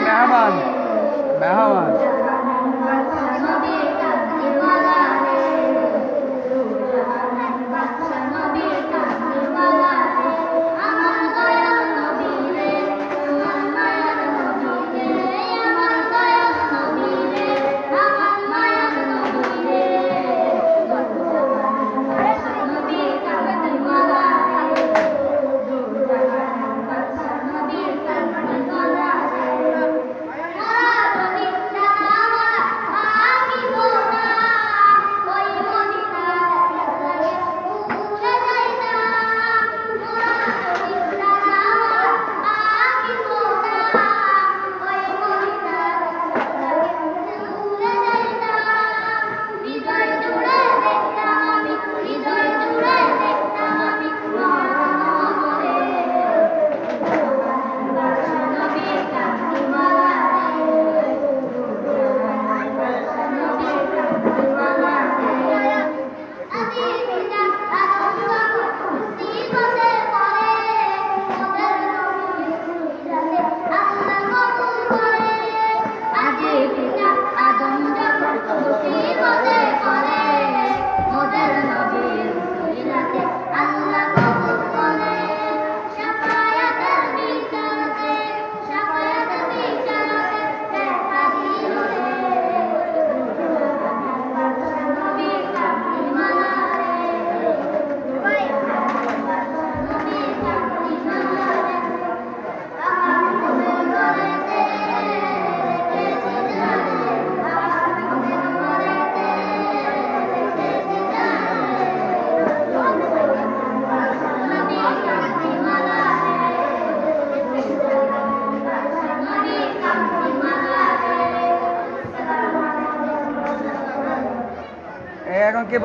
মেহমান। মেহমান। এখন কে বলবে